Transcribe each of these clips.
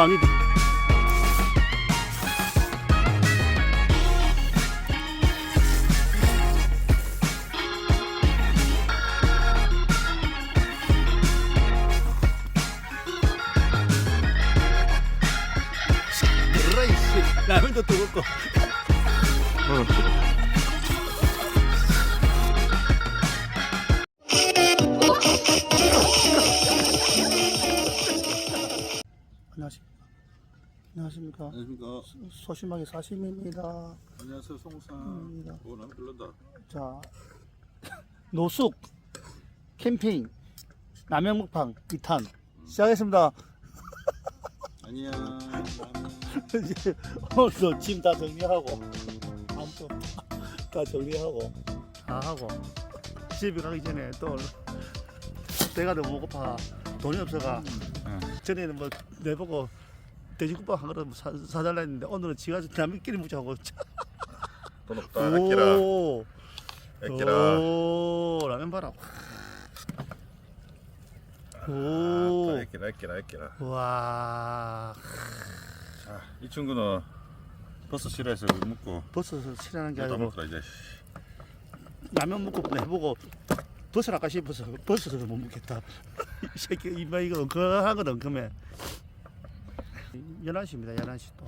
많이 라면도 뜨겁고. 안 안녕하십니까 안녕하십니까. 소심하게 사심입니다 안녕하세요, 송상. 입니다. 오, 나는 별로다. 자 노숙 캠핑 남양 먹방 2탄 시작했습니다 아니야. 나는 이제 오늘도 짐 다 정리하고 아무도 다 정리하고 다 하고 집에 가기 전에 또 배가 너무 고파 돈이 없어가 전에는 뭐 내보고 돼지국밥 한 그릇 사, 사달라 했는데 오늘은 지가 남이끼리 묵자고 돈 없다. 아끼라. 오, 아끼라. 오 라면 봐라 오 아, 아끼라, 아끼라, 아끼라. 와 자, 이 친구는 버스 싫어해서 먹고. 버섯을 칠하는 게 아니고 먹더라, 이제. 라면 먹고 해보고 버섯 할까 싶어서 버섯을 못 먹겠다. 이 새끼 이마 이거 엉큼한 건 엉큼해. 11시입니다. 11시 또.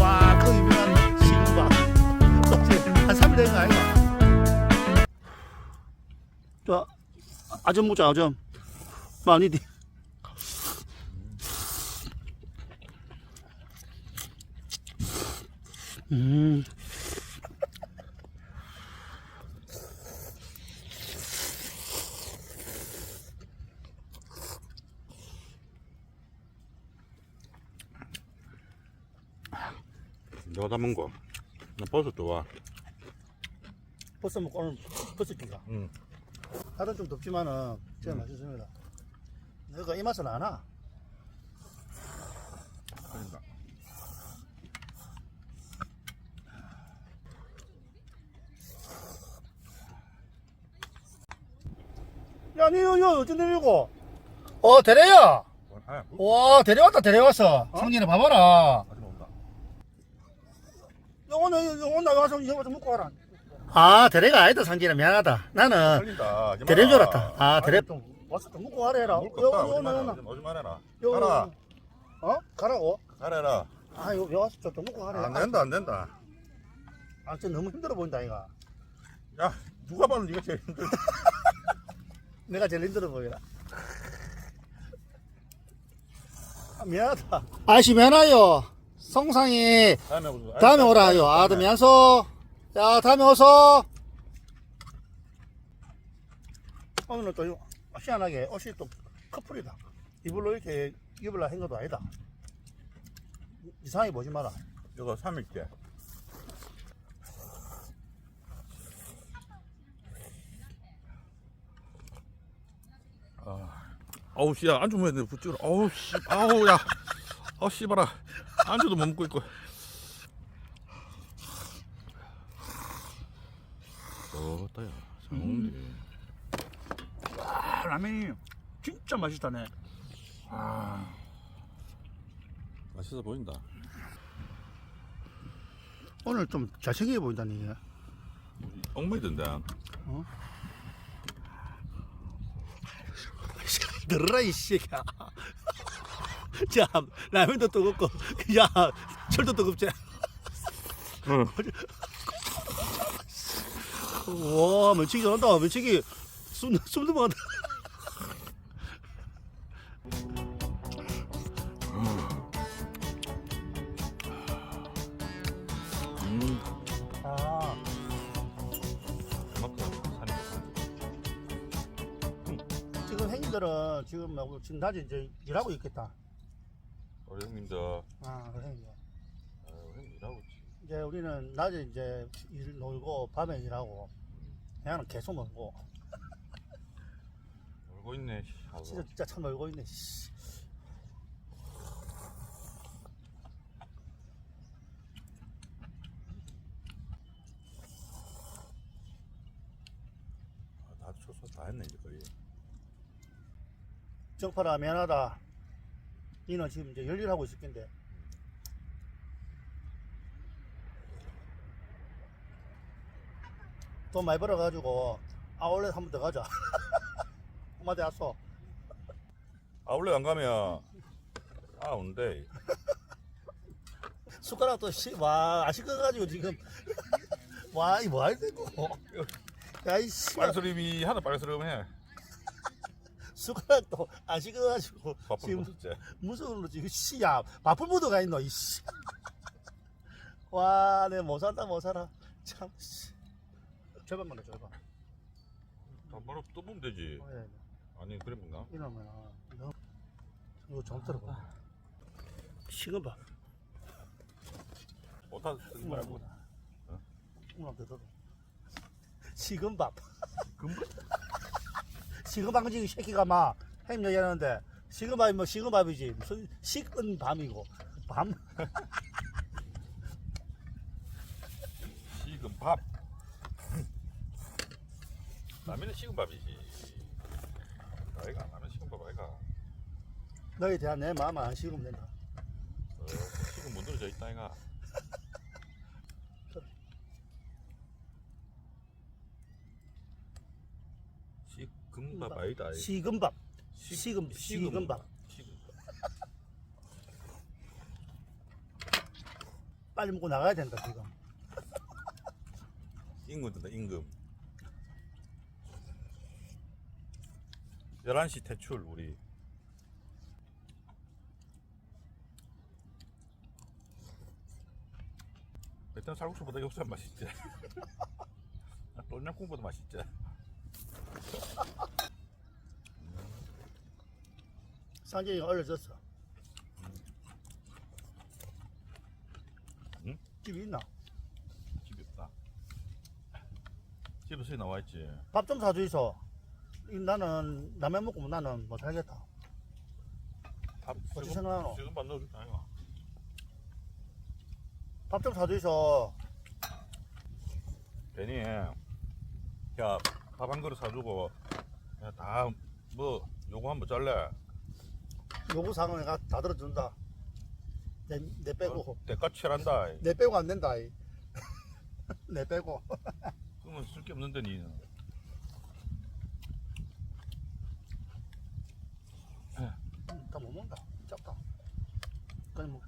와, 그 유명한. 어제 한 3일 된거 아이가? 자, 아점 먹자, 아점. 많이 디. 음. 너가 다 거. 나 버스 좋아. 버섯 먹고 오늘 버섯 기가. 응. 하루는 좀 덥지만은 진짜 맛있습니다. 내가 이 맛은 안 와. 그러니까. 야, 니, 여, 여, 어쩐 일이고? 어, 대래야! 아, 와, 데려왔다, 데려왔어. 성진아, 봐봐라. 오늘, 오늘 와서 이거 좀 먹고 가라. 아, 대래가 아니다, 상진아. 미안하다. 나는 걸린다. 대래인 줄 알았다. 아, 대래. 좀 와서 좀 먹고 가라, 거 없다. 요, 요, 오지마 요, 해라. 요, 가라. 어? 가라고? 가라. 아, 요, 요 와서 좀 먹고 가라. 안 된다, 안 된다. 아, 진짜 너무 힘들어 보인다, 이가. 야, 누가 봐도 네가 제일 힘들다. 내가 제일 힘들어 보이라. 아, 미안하다. 아저씨 미안해요. 성상이 다음에 오자. 다음에 오라요. 아, 또 미안소. 야, 다음에 오소. 오늘은 또 희한하게 옷이 또 커플이다. 이불로 이렇게 입을라 한 것도 아니다. 이상하게 보지 마라. 이거 3일째. 아, 아우 씨야 안주 먹어야 돼 부찌러. 아우 씨, 아우 야, 아우 씨발아, 안주도 못 먹고 있고. 어따야, 잘 먹는데. 아, 라면이 진짜 맛있다네. 아, 맛있어 보인다. 오늘 좀 잘생겨 보인다니. 엉매던데. 들어라 이 새끼야. 자 라면도 뜨겁고 야 철도 뜨겁지. 응. 와 면치기 잘한다 면치기 숨 숨도 못. 음, 아. 살이 지금 행님들은 지금 뭐 지금 낮에 이제 일하고 있겠다. 우리 형님들. 아, 그래 이제. 아유, 형님 일하고 있지. 이제 우리는 낮에 이제 일 놀고 밤에 일하고 음. 그냥 계속 놀고 놀고 있네. 아, 진짜 진짜 참 놀고 있네. 씨. 아, 다 초소 다 했네 이제 거의. 정파라 미안하다. 니는 지금 이제 열일하고 있을 텐데. 돈 많이 벌어가지고 아울렛 한 번 더 가자. 엄마한테 왔어. 아울렛 안 가면 아 온대. 숟가락도 씨, 와 아시꺼가지고 지금 와 이뭐 할 때고. 야이씨 빨소리미 하나 빨소리해. 숟가락도 아시꺼가지고 바쁜 지금 거 진짜. 무슨 로 지금 씨야 바쁠 모드가 있노 이씨. 와, 내 못 산다 못 살아. 참. 씨. 절반만 더 절반. 다 바로 또 보면 되지. 어, 예. 아니 그런가? 이러면 아, 이거 이거 좀 들어봐. 식은 밥. 못하 쓰지 말고. 오늘 더 들어. 식은 밥. 지금 새끼가 막햄 얘기하는데 식은 밥이 뭐 식은 밥이지 무슨 식은 밤이고 밤. 식은 밥. 라면은 식은 밥이지. 아이가 라면 식은 밥 아이가. 너에 대한 내 마음 안 식으면 된다. 어, 식은 못 들어져 있다 아이가. 식은 밥 아니다. 아이. 식은 밥. 식- 식은 식은 밥. 식은 밥. 빨리 먹고 나가야 된다 지금. 임금 든다 임금 11시 퇴출 우리 베트남 살국수보다 역수한 맛있지 똠양꿍보다 맛있지 상진이가 얼려졌어. 응? 집이 있나? 집이 없다 집에서 나와 있지 밥 좀 사주 있어. 이 나는 라면 먹고 나는 못 살겠다. 밥 어찌 생각하노? 지금 밥 넣어줄까 아이가 밥 좀 사주 있어. 괜히 야밥 한 그릇 사주고 다뭐 요거 한번 잘래 요구 사항은 내가 다 들어준다. 내, 내 빼고. 대가 칠한다 내 빼고 안 된다. 이. 내 빼고. 그러면 쓸 게 없는데 니는 다 못 먹는다. 짭다. 그냥 먹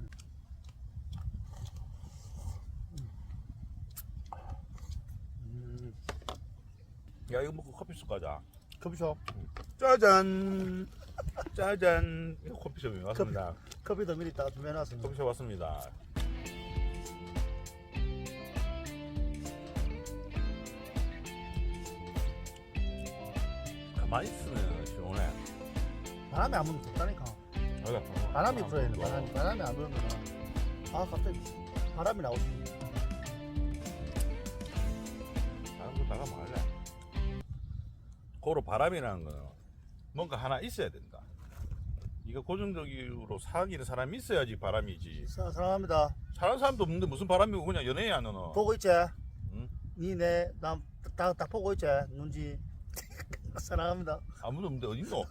음. 야 이거 먹고 커피 숍 가자 커피숍. 짜잔 짜잔 커피숍이 왔습니다 커피도 미리 다 준비해놨습니다. 커피숍 왔습니다 가만히 있으면 시원해 바람이 안 불면 좋다니까. 여기가 바람이 불어야 돼. 바람이, 바람이 안 불면. 아, 갑자기 바람이 나오지. 바람도 나가면 할래 고로 바람이라는 거는 뭔가 하나 있어야 된다 이거 고정적으로 사귀는 사람이 있어야지 바람이지 사, 사랑합니다. 사는 사람도 없는데 무슨 바람이고 그냥 연애야 너는 보고 있지? 응? 니네, 난, 다, 다 보고 있지? 눈지. 사랑합니다. 아무도 없는데 어딨노?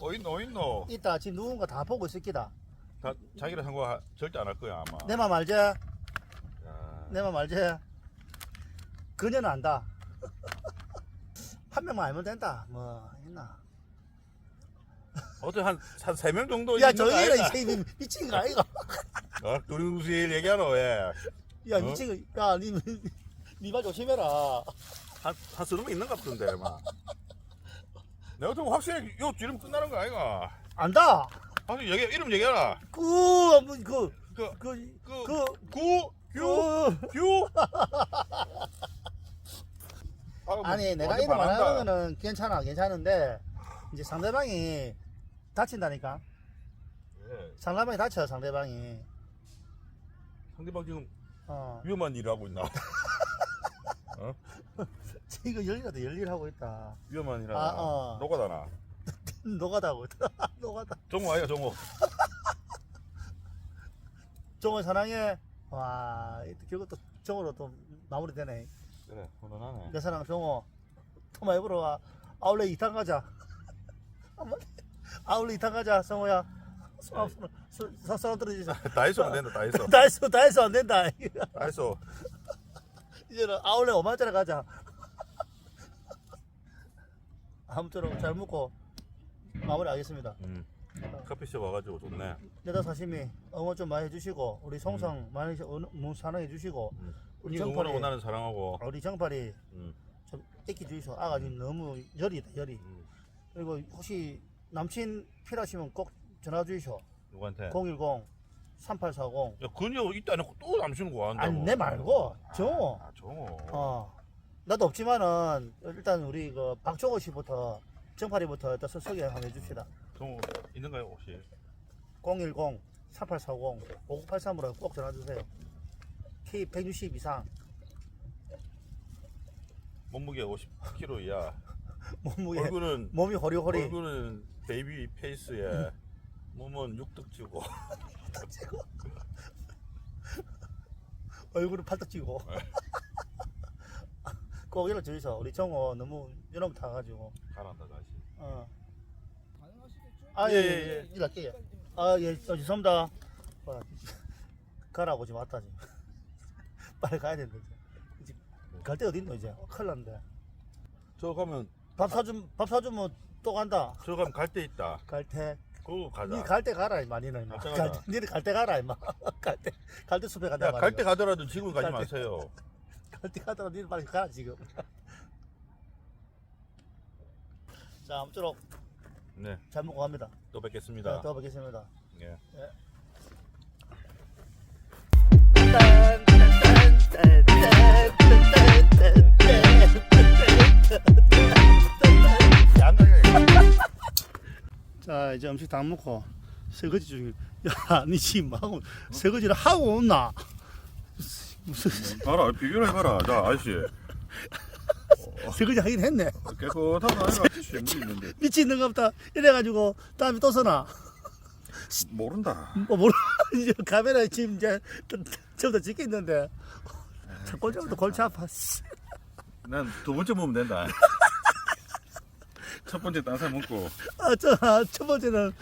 어딨노 어딨노 이따 지금 누군가 다 보고 있을 기다. 다 자기랑 상관 절대 안 할 거야 아마 내 맘 알지? 야, 내 맘 알지? 그녀는 안다. 한 명만 알면 된다. 뭐, 있나. 어떻게 한한 세 명 정도 야, 저기는 아이가? 이 새끼 미친 거 아이가? 어? 두리두리 얘기하노 왜? 야, 어? 미친 거, 야, 니, 니말 조심해라. 한, 한명 있는 것 같던데 막 내가 좀 확실히 요 이름 끝나는 거 아이가 안다! 확실히 얘기, 이름 얘기해라 그, 뭐, 그, 그, 그, 그, 그, 구, 규, 그. 규 아, 뭐, 아니, 내가 완전 이름 안. 하는 거는 괜찮아, 괜찮은데, 이제 상대방이 다친다니까? 예, 상대방이 다쳐, 상대방이. 상대방 지금 어. 위험한 일을 하고 있나? 지금 열일하다, 열일하고 있다. 위험한 일 하고 아, 있나? 어. 노가다 나 노가다고 있다. 노가다. 정우 아이가 정우 정원 사랑해. 와, 결국 또 정으로 또 마무리되네. 그래 훈훈하네 내 사랑 정호. 토마 해보러 가. 아울렛 이탄 가자. 한번 아울렛 이탄 가자, 성호야. 사람 떨어지자. 다이소면 된다 다이소 다 했어, 다 했어, 안 된다. 다이소 이제는 아울렛 5만짜리 가자. 아무쪼록 잘 먹고 마무리하겠습니다. 음. 커피숍 와가지고 좋네 내다 사시미 응원 좀 많이 해주시고 우리 송상 많이 응- 사랑해 주시고 음. 우리 정팔이 원하는 사랑하고 우리 정팔이 음. 좀 애기 주이소 아가 지금 너무 열이다 열이 음. 그리고 혹시 남친 필요하시면 꼭 전화 주이소 누구한테? 010 3840 야 그녀 있다 해놓고 또 남친구 뭐 한다고. 아니 내 말고. 정호. 아 정호. 어. 나도 없지만은 일단 우리 그 박종호 씨부터 정팔이부터 일단 소- 소개 한번 해줍시다. 정호 있는가요 혹시? 010 3840 5983으로 꼭 전화 주세요. K 160 이상. 몸무게 50kg 이하 몸무게. 얼굴은 몸이 호리호리. 얼굴은 베이비 페이스에 몸은 육덕지고 얼굴은 팔뚝 찌고 꼭 연락 주이소 우리 정호 너무 연락 타가지고 가란다 다시 어. 가능하시겠죠? 아, 예, 예, 예, 예. 예. 일할게요. 아, 예, 어, 죄송합니다. 와, 가라고 지금 왔다, 지금. 빨리 가야 되는데. 이제 갈 데 어딨노, 이제. 어, 큰일 났는데. 저 가면 밥 사주면, 밥 사주면 또 간다. 저 가면 갈 데 있다 갈 때. 그거 가자 니갈때 가라, 임마, 니는. 임마. 갈때 갈 가자. 때, 니는 갈때 가라, 임마. 갈 때, 갈때 숲에 간다. 야 갈때 가더라도 지금 가지 갈 때. 마세요 갈때 가더라, 니는 빨리 가라, 지금. 자, 아무쪼록 네또잘 먹고 갑니다. 네, 뵙겠습니다 자, 또 뵙겠습니다. 예. 자 이제 음식 다 먹고 설거지 중에 야니 지금 하고 설거지를 하고 온나? 무슨 봐라 비교를 해봐라 자 아저씨. 설거지 하긴 했네. 깨끗하다 아이가 아저씨 물 있는데? 미친놈 같다. 이래가지고 다음에 또 서나 모른다. 뭐 모르 이제 카메라 지금 이제 저부터 찍겠는데. 자꾸 저부터 골치 아파 난 두 번째 먹으면 된다 첫 번째 딴 사람 먹고. 아저첫 번째는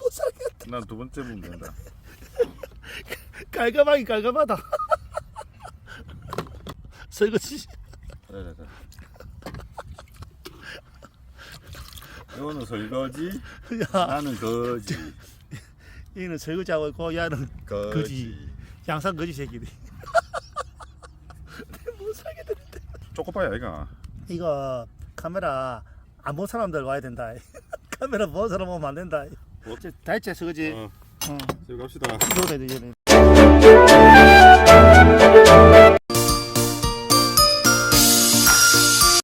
못 살겠다. 난 두 번째 먹으면 된다. 깔끔하기 깔끔하다. 설거지 이거는 설거지 야. 나는 거지. 얘는 설거지하고 있고 야는 거지. 양산 거지 새끼들 못 살겠다 초코파이 아이가? 이거 카메라 안 본 사람들 와야 된다. 카메라 본 사람 오면 안 된다. 뭐? 다 했지 설거지. 어 어. 저기 갑시다 이제.